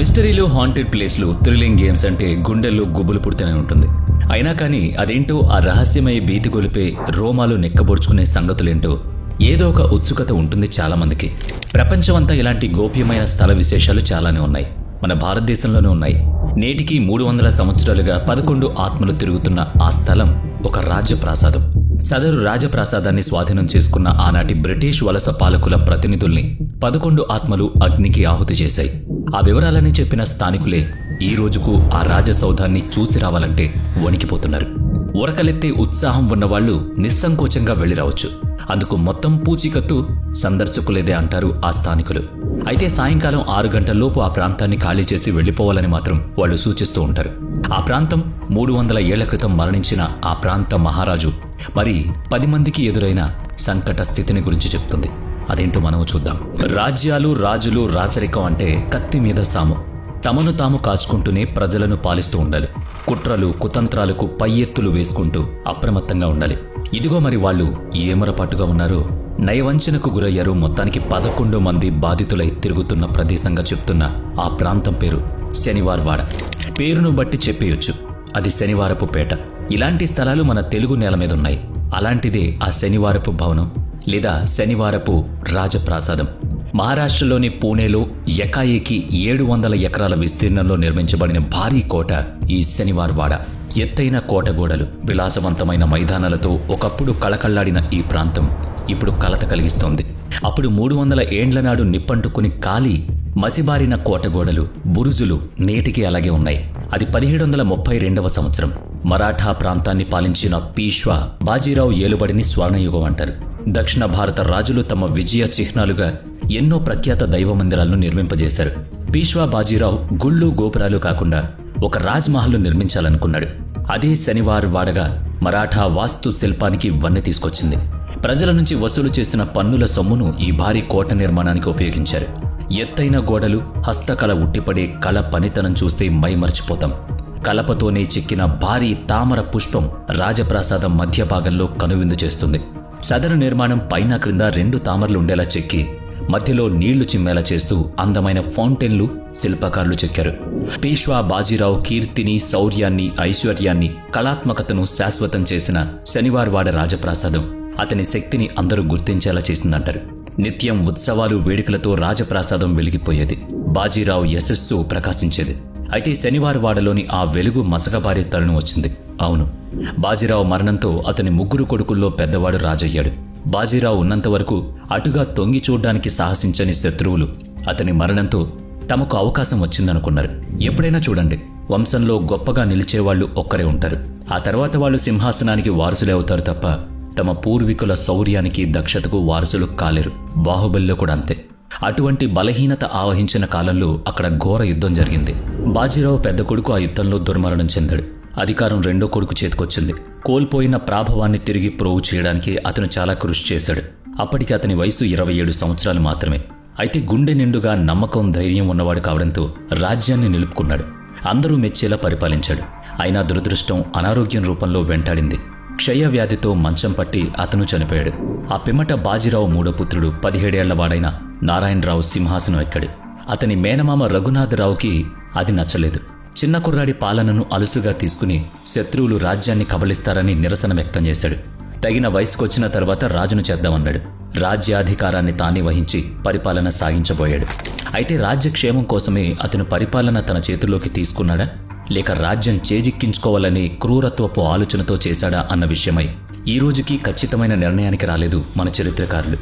మిస్టరీలు haunted ప్లేస్లు thrilling games అంటే గుండెల్లో గుబులు పుడితేనే ఉంటుంది. అయినా కానీ అదేంటో ఆ రహస్యమయ భీతి గొలిపే రోమాలు నెక్కబొడుచుకునే సంగతులేంటో ఏదో ఒక ఉత్సుకత ఉంటుంది చాలామందికి. ప్రపంచమంతా ఇలాంటి గోప్యమైన స్థల విశేషాలు చాలానే ఉన్నాయి. మన భారతదేశంలోనే ఉన్నాయి. నేటికి మూడు వందల సంవత్సరాలుగా పదకొండు ఆత్మలు తిరుగుతున్న ఆ స్థలం ఒక రాజ్యప్రాసాదం సదరు రాజప్రాసాదాన్ని స్వాధీనం చేసుకున్న ఆనాటి బ్రిటిష్ వలస పాలకుల ప్రతినిధుల్ని పదకొండు ఆత్మలు అగ్నికి ఆహుతి చేశాయి. ఆ వివరాలని చెప్పిన స్థానికులే ఈ రోజుకు ఆ రాజసౌధాన్ని చూసి రావాలంటే వణికిపోతున్నారు. ఉరకలెత్తే ఉత్సాహం ఉన్నవాళ్ళు నిస్సంకోచంగా వెళ్ళిరావచ్చు అందుకు మొత్తం పూచీకత్తు సందర్శకులేదే అంటారు ఆ స్థానికులు. అయితే సాయంకాలం ఆరు గంటల్లోపు ఆ ప్రాంతాన్ని ఖాళీ చేసి వెళ్ళిపోవాలని మాత్రం వాళ్ళు సూచిస్తూ ఉంటారు. ఆ ప్రాంతం మూడు వందల ఏళ్ళ క్రితం మరణించిన ఆ ప్రాంత మహారాజు మరి పది మందికి ఎదురైన సంకట స్థితిని గురించి చెప్తుంది. అదేంటో మనం చూద్దాం. రాజ్యాలు రాజులు రాచరికం అంటే కత్తి మీద సాము. తమను తాము కాచుకుంటూనే ప్రజలను పాలిస్తూ ఉండాలి. కుట్రలు కుతంత్రాలకు పై ఎత్తులు వేసుకుంటూ అప్రమత్తంగా ఉండాలి. ఇదిగో మరి వాళ్ళు ఏమరపాటుగా ఉన్నారో. నయవంచనకు గురయ్యారు మొత్తానికి పదకొండు మంది బాధితులై తిరుగుతున్న ప్రదేశంగా చెప్తున్న ఆ ప్రాంతం పేరు శనివార్వాడ. పేరును బట్టి చెప్పేయొచ్చు. అది శనివారపు పేట. ఇలాంటి స్థలాలు మన తెలుగు నేల మీద ఉన్నాయి. అలాంటిదే ఆ శనివారపు భవనం. లేదా శనివారపు రాజప్రాసాదం. మహారాష్ట్రలోని పూణేలో ఎకాయికి ఏడు వందల ఎకరాల విస్తీర్ణంలో నిర్మించబడిన భారీ కోట ఈ శనివార్వాడ ఎత్తైన కోటగోడలు విలాసవంతమైన మైదానాలతో ఒకప్పుడు కళకళ్ళాడిన ఈ ప్రాంతం ఇప్పుడు కలత కలిగిస్తోంది. అప్పుడు మూడు వందల ఏండ్ల నాడు నిప్పంటుకుని కాలి మసిబారిన కోటగోడలు బురుజులు నేటికి అలాగే ఉన్నాయి. అది పదిహేడు వందల ముప్పై రెండవ సంవత్సరం. మరాఠా ప్రాంతాన్ని పాలించిన పీష్వా బాజీరావు ఏలుబడిని స్వర్ణయుగం అంటారు. దక్షిణ భారత రాజులు తమ విజయ చిహ్నాలుగా ఎన్నో ప్రఖ్యాత దైవ మందిరాలను నిర్మింపజేశారు. పీష్వా బాజీరావు గుళ్ళు గోపురాలు కాకుండా ఒక రాజ్మహల్ను నిర్మించాలనుకున్నాడు. అదే శనివార్ వాడగా మరాఠా వాస్తు శిల్పానికి వన్నె తీసుకొచ్చింది. ప్రజల నుంచి వసూలు చేసిన పన్నుల సొమ్మును ఈ భారీ కోట నిర్మాణానికి ఉపయోగించారు. ఎత్తైన గోడలు హస్తకళ ఉట్టిపడే కళ పనితనం చూస్తే మైమర్చిపోతాం. కలపతోనే చెక్కిన భారీ తామర పుష్పం రాజప్రాసాదం మధ్య భాగంలో కనువిందు చేస్తుంది. సదరు నిర్మాణం పైన క్రింద రెండు తామరలు ఉండేలా చెక్కి మధ్యలో నీళ్ళు చిమ్మేలా చేస్తూ అందమైన ఫౌంటైన్లు శిల్పకారులు చెక్కారు. పేష్వా బాజీరావు కీర్తిని శౌర్యాన్ని ఐశ్వర్యాన్ని కళాత్మకతను శాశ్వతం చేసిన శనివార్వాడ రాజప్రాసాదం. అతని శక్తిని అందరూ గుర్తించేలా చేసిందంటారు. నిత్యం ఉత్సవాలు వేడుకలతో రాజప్రాసాదం వెలిగిపోయేది. బాజీరావు యశస్సు ప్రకాశించేది. అయితే శనివారవాడలోని ఆ వెలుగు మసకబారే తరుణం వచ్చింది. అవును. బాజీరావు మరణంతో అతని ముగ్గురు కొడుకుల్లో పెద్దవాడు రాజయ్యాడు. బాజీరావు ఉన్నంత వరకు అటుగా తొంగి చూడ్డానికి సాహసించని శత్రువులు అతని మరణంతో తమకు అవకాశం వచ్చిందనుకున్నారు. ఎప్పుడైనా చూడండి వంశంలో గొప్పగా నిలిచేవాళ్ళు ఒక్కరే ఉంటారు. ఆ తర్వాత వాళ్ళు సింహాసనానికి వారసులే అవుతారు తప్ప తమ పూర్వీకుల శౌర్యానికి దక్షతకు వారసులు కాలేరు. బాహుబలిలో కూడా అంతే. అటువంటి బలహీనత ఆవహించిన కాలంలో అక్కడ ఘోర యుద్ధం జరిగింది. బాజీరావు పెద్ద కొడుకు ఆ యుద్ధంలో దుర్మరణం చెందాడు. అధికారం రెండో కొడుకు చేతికొచ్చింది. కోల్పోయిన ప్రాభవాన్ని తిరిగి ప్రోవు చేయడానికి అతను చాలా కృషి చేశాడు. అప్పటికి అతని వయసు ఇరవై ఏడు సంవత్సరాలు మాత్రమే. అయితే గుండె నిండుగా నమ్మకం ధైర్యం ఉన్నవాడు కావడంతో రాజ్యాన్ని నిలుపుకున్నాడు. అందరూ మెచ్చేలా పరిపాలించాడు. అయినా దురదృష్టం అనారోగ్యం రూపంలో వెంటాడింది. క్షయ వ్యాధితో మంచం పట్టి అతను చనిపోయాడు. ఆ పిమ్మట బాజీరావు మూడో పుత్రుడు పదిహేడేళ్ళ వాడైన నారాయణరావు సింహాసనం ఎక్కాడు. అతని మేనమామ రఘునాథరావుకి అది నచ్చలేదు. చిన్న కుర్రాడి పాలనను అలుసుగా తీసుకుని శత్రువులు రాజ్యాన్ని కబలిస్తారని నిరసన వ్యక్తం చేశాడు. తగిన వయసుకొచ్చిన తర్వాత రాజును చేద్దామన్నాడు. రాజ్యాధికారాన్ని తానే వహించి పరిపాలన సాగించబోయాడు. అయితే రాజ్యక్షేమం కోసమే అతను పరిపాలన తన చేతుల్లోకి తీసుకున్నాడా? లేక రాజ్యం చేజిక్కించుకోవాలని క్రూరత్వపు ఆలోచనతో చేశాడా అన్న విషయమై ఈ రోజుకి ఖచ్చితమైన నిర్ణయానికి రాలేదు మన చరిత్రకారులు.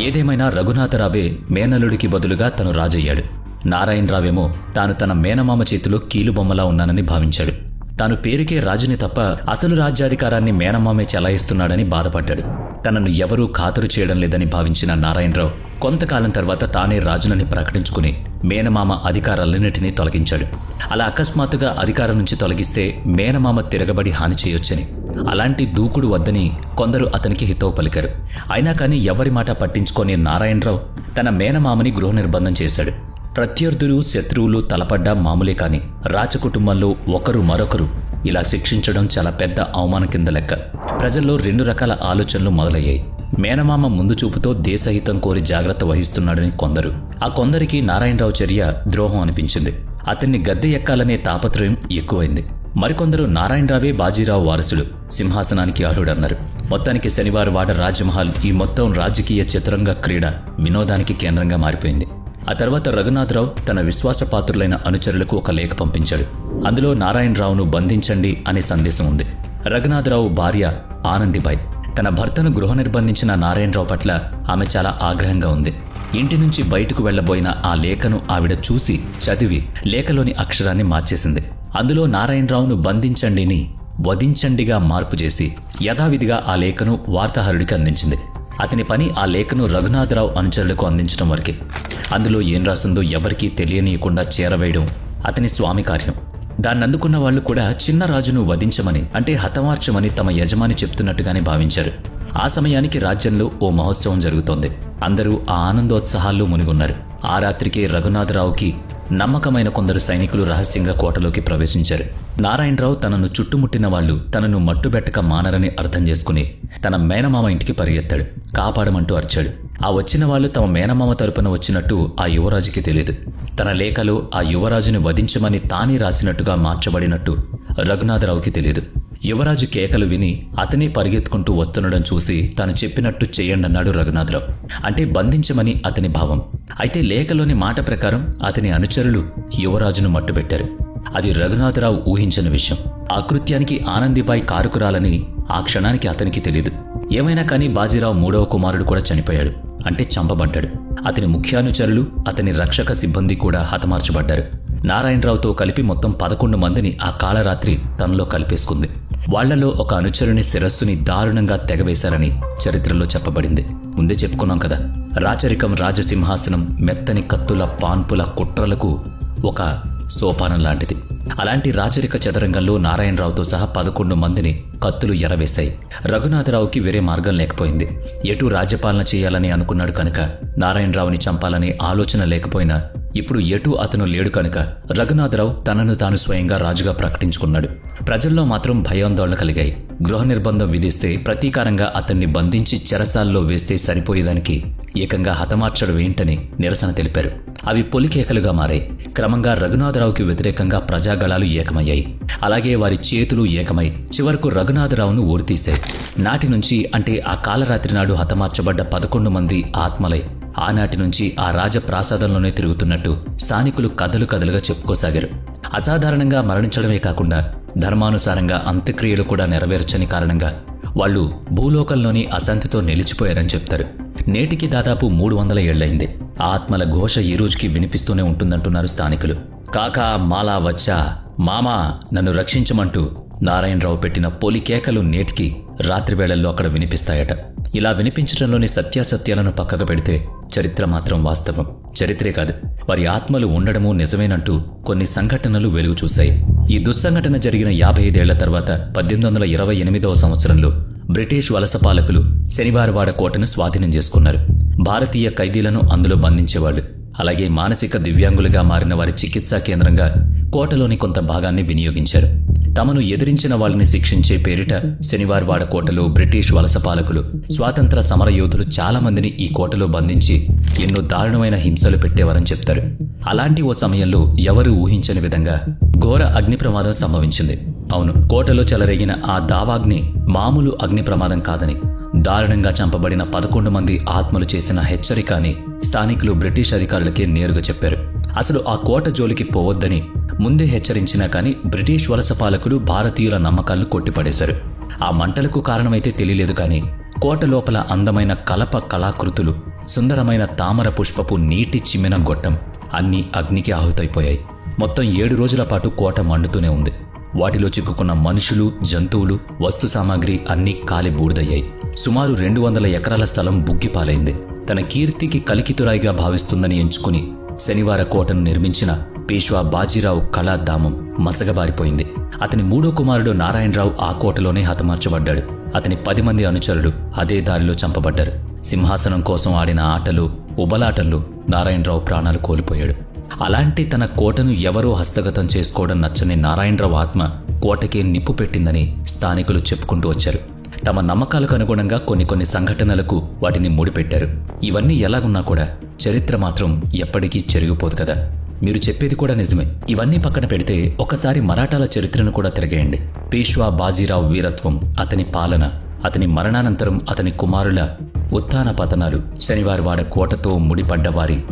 ఏదేమైనా రఘునాథరావే మేనలుడికి బదులుగా తను రాజయ్యాడు. నారాయణరావేమో తాను తన మేనమామ చేతిలో కీలుబొమ్మలా ఉన్నానని భావించాడు. తాను పేరుకే రాజుని తప్ప అసలు రాజ్యాధికారాన్ని మేనమామే చెలాయిస్తున్నాడని బాధపడ్డాడు. తనను ఎవరూ ఖాతరు చేయడం లేదని భావించిన నారాయణరావు కొంతకాలం తర్వాత తానే రాజునని ప్రకటించుకుని మేనమామ అధికారాలన్నింటినీ తొలగించాడు. అలా అకస్మాత్తుగా అధికారం నుంచి తొలగిస్తే మేనమామ తిరగబడి హాని చేయొచ్చని. అలాంటి దూకుడు వద్దని కొందరు అతనికి హితవు పలికారు అయినా కానీ ఎవరి మాట పట్టించుకొని నారాయణరావు తన మేనమామని గృహ నిర్బంధం చేశాడు. ప్రత్యర్థులు శత్రువులు తలపడ్డా మామూలే కాని రాజకుటుంబంలో ఒకరు మరొకరు. ఇలా శిక్షించడం చాలా పెద్ద అవమానం కింద లెక్క. ప్రజల్లో రెండు రకాల ఆలోచనలు మొదలయ్యాయి. మేనమామ ముందు చూపుతో దేశహితం కోరి జాగ్రత్త వహిస్తున్నాడని కొందరు. ఆ కొందరికి నారాయణరావు చర్య ద్రోహం అనిపించింది. అతన్ని గద్దె ఎక్కాలనే తాపత్రయం ఎక్కువైంది. మరికొందరు నారాయణరావే బాజీరావు వారసుడు సింహాసనానికి అర్హుడన్నారు. మొత్తానికి శనివారం వాడ రాజమహల్ ఈ మొత్తం రాజకీయ చిత్రంగా క్రీడ వినోదానికి కేంద్రంగా మారిపోయింది. ఆ తర్వాత రఘునాథరావు తన విశ్వాసపాత్రులైన అనుచరులకు ఒక లేఖ పంపించాడు. అందులో నారాయణరావును బంధించండి అనే సందేశం ఉంది. రఘునాథరావు భార్య ఆనందిబాయ్. తన భర్తను గృహ నిర్బంధించిన నారాయణరావు పట్ల ఆమె చాలా ఆగ్రహంగా ఉంది. ఇంటి నుంచి బయటకు వెళ్ళబోయిన ఆ లేఖను ఆవిడ చూసి చదివి లేఖలోని అక్షరాన్ని మార్చేసింది. అందులో నారాయణరావును బంధించండిని వధించండిగా మార్పు చేసి యథావిధిగా ఆ లేఖను వార్తాహరుడికి అందించింది. అతని పని ఆ లేఖను రఘునాథరావు అనుచరులకు అందించడం వరకే. అందులో ఏం రాసిందో ఎవరికీ తెలియనీయకుండా చేరవేయడం అతని స్వామి కార్యం. దాన్ని అందుకున్న వాళ్ళు కూడా చిన్న రాజును వధించమని అంటే హతమార్చమని తమ యజమాని చెప్తున్నట్టుగానే భావించారు. ఆ సమయానికి రాజ్యంలో ఓ మహోత్సవం జరుగుతోంది. అందరూ ఆ ఆనందోత్సాహాల్లో మునిగున్నారు. ఆ రాత్రికే రఘునాథరావుకి నమ్మకమైన కొందరు సైనికులు రహస్యంగా కోటలోకి ప్రవేశించారు. నారాయణరావు తనను చుట్టుముట్టిన వాళ్ళు తనను మట్టుబెట్టక మానరని అర్థం చేసుకుని తన మేనమామ ఇంటికి పరిగెత్తాడు. కాపాడమంటూ అరిచాడు. ఆ వచ్చిన వాళ్ళు తమ మేనమామ తరపున వచ్చినట్టు ఆ యువరాజుకి తెలియదు తన లేఖలో ఆ యువరాజుని వధించమని తానే రాసినట్టుగా మార్చబడినట్టు రఘునాథరావుకి తెలియదు యువరాజు కేకలు విని అతనే పరిగెత్తుకుంటూ వస్తుండడం చూసి తాను చెప్పినట్టు చేయండన్నాడు రఘునాథరావు అంటే బంధించమని అతని భావం. అయితే లేఖలోని మాట ప్రకారం అతని అనుచరులు యువరాజును మట్టుబెట్టారు. అది రఘునాథరావు ఊహించిన విషయం. ఆ కృత్యానికి కారుకురాలని ఆ క్షణానికి అతనికి తెలియదు ఏమైనా కానీ బాజీరావు మూడవ కుమారుడు కూడా చనిపోయాడు. అంటే చంపబడ్డాడు. అతని ముఖ్యానుచరులు అతని రక్షక సిబ్బంది కూడా హతమార్చబడ్డారు. నారాయణరావుతో కలిపి మొత్తం పదకొండు మందిని ఆ కాళరాత్రి తనలో కలిపేసుకుంది. వాళ్ళలో ఒక అనుచరుని శిరస్సుని దారుణంగా తెగవేశారని చరిత్రలో చెప్పబడింది. ముందే చెప్పుకున్నాం కదా రాచరికం రాజసింహాసనం మెత్తని కత్తుల పాన్పుల కుట్రలకు ఒక సోపానం లాంటిది. అలాంటి రాచరిక చదరంగంలో నారాయణరావుతో సహా పదకొండు మందిని కత్తులు ఎరవేశాయి. రఘునాథరావుకి వేరే మార్గం లేకపోయింది. ఎటు రాజ్యపాలన చేయాలని అనుకున్నాడు కనుక నారాయణరావుని చంపాలని ఆలోచన లేకపోయినా ఇప్పుడు ఎటూ అతను లేడు కనుక రఘునాథరావు తనను తాను స్వయంగా రాజుగా ప్రకటించుకున్నాడు. ప్రజల్లో మాత్రం భయాందోళన కలిగాయి. గృహ నిర్బంధం విధిస్తే ప్రతీకారంగా అతన్ని బంధించి చెరసాల్లో వేస్తే సరిపోయేదానికి ఏకంగా హతమార్చడం ఏంటని నిరసన తెలిపారు. అవి పొలికేకలుగా మారాయి. క్రమంగా రఘునాథరావుకి వ్యతిరేకంగా ప్రజాగళాలు ఏకమయ్యాయి. అలాగే వారి చేతులు ఏకమై చివరకు రఘునాథరావును ఓడితీశాయి. నాటి నుంచి అంటే ఆ కాలరాత్రి నాడు హతమార్చబడ్డ పదకొండు మంది ఆత్మలై. ఆనాటి నుంచి ఆ రాజప్రాసాదంలోనే తిరుగుతున్నట్టు స్థానికులు కథలు కథలుగా చెప్పుకోసాగారు. అసాధారణంగా మరణించడమే కాకుండా ధర్మానుసారంగా అంత్యక్రియలు కూడా నెరవేర్చని కారణంగా వాళ్ళు భూలోకంలోని అశాంతితో నిలిచిపోయారని చెప్తారు. నేటికి దాదాపు మూడు వందల ఏళ్ళైంది ఆత్మల ఘోష ఈ రోజుకి వినిపిస్తూనే ఉంటుందంటున్నారు స్థానికులు. కాకా మాలా వచ్చా మామా నన్ను రక్షించమంటూ నారాయణరావు పెట్టిన పొలి కేకలు నేటికి రాత్రి వేళల్లో అక్కడ వినిపిస్తాయట. ఇలా వినిపించడంలోని సత్యాసత్యాలను పక్కకు పెడితే చరిత్ర మాత్రం వాస్తవం. చరిత్రే కాదు వారి ఆత్మలు ఉండడము నిజమేనంటూ కొన్ని సంఘటనలు వెలుగు చూశాయి. ఈ దుస్సంఘటన జరిగిన యాభై ఐదేళ్ళ తర్వాత పద్దెనిమిది వందల ఇరవై ఎనిమిదవ సంవత్సరంలో బ్రిటిష్ వలస పాలకులు శనివారవాడ కోటను స్వాధీనం చేసుకున్నారు. భారతీయ ఖైదీలను అందులో బంధించేవాళ్ళు. అలాగే మానసిక దివ్యాంగులుగా మారిన వారి చికిత్సా కేంద్రంగా కోటలోని కొంత భాగాన్ని వినియోగించారు. తమను ఎదిరించిన వాళ్ళని శిక్షించే పేరిట శనివారవాడ కోటలో బ్రిటిష్ వలస పాలకులు స్వాతంత్ర సమర యోధులు ఈ కోటలో బంధించి ఎన్నో దారుణమైన హింసలు పెట్టేవారని చెప్తారు. అలాంటి ఓ సమయంలో ఎవరూ ఊహించని విధంగా ఘోర అగ్ని ప్రమాదం సంభవించింది. అవును కోటలో చెలరేగిన ఆ దావాగ్ని మామూలు అగ్ని ప్రమాదం కాదని దారుణంగా చంపబడిన పదకొండు మంది ఆత్మలు చేసిన హెచ్చరిక అని స్థానికులు బ్రిటిష్ అధికారులకే నేరుగా చెప్పారు. అసలు ఆ కోట జోలికి పోవద్దని ముందే హెచ్చరించినా కానీ బ్రిటిష్ వలస పాలకులు భారతీయుల నమ్మకాలను కొట్టిపడేశారు. ఆ మంటలకు కారణమైతే తెలియలేదు కానీ కోట లోపల అందమైన కలప కళాకృతులు సుందరమైన తామర పుష్పపు నీటి చిమ్మిన గొట్టం అన్నీ అగ్నికి ఆహుతైపోయాయి. మొత్తం ఏడు రోజుల పాటు కోట మండుతూనే ఉంది. వాటిలో చిక్కుకున్న మనుషులు జంతువులు వస్తు సామాగ్రి అన్నీ కాలి బూడిదయ్యాయి. సుమారు రెండు వందల ఎకరాల స్థలం బుగ్గిపాలైంది తన కీర్తికి కలికితురాయిగా భావిస్తుందని ఎంచుకుని శనివార కోటను నిర్మించిన పేష్వా బాజీరావు కళాధామం మసగబారిపోయింది అతని మూడో కుమారుడు నారాయణరావు ఆ కోటలోనే హతమార్చబడ్డాడు. అతని పది మంది అనుచరులు అదే దారిలో చంపబడ్డారు. సింహాసనం కోసం ఆడిన ఆటలు ఉబలాటల్లో నారాయణరావు ప్రాణాలు కోల్పోయాడు. అలాంటి తన కోటను ఎవరో హస్తగతం చేసుకోవడం నచ్చని నారాయణరావు ఆత్మ కోటకే నిప్పు పెట్టిందని స్థానికులు చెప్పుకుంటూ వచ్చారు. తమ నమ్మకాలకు అనుగుణంగా కొన్ని కొన్ని సంఘటనలకు వాటిని ముడిపెట్టారు. ఇవన్నీ ఎలాగున్నా కూడా చరిత్ర మాత్రం ఎప్పటికీ చెరిగిపోదు కదా. మీరు చెప్పేది కూడా నిజమే. ఇవన్నీ పక్కన పెడితే ఒకసారి మరాఠాల చరిత్రను కూడా తిరగేయండి. పీష్వా బాజీరావు వీరత్వం అతని పాలన అతని మరణానంతరం అతని కుమారుల ఉత్థాన పతనాలు శనివారి వాడ కోటతో ముడిపడ్డ వారి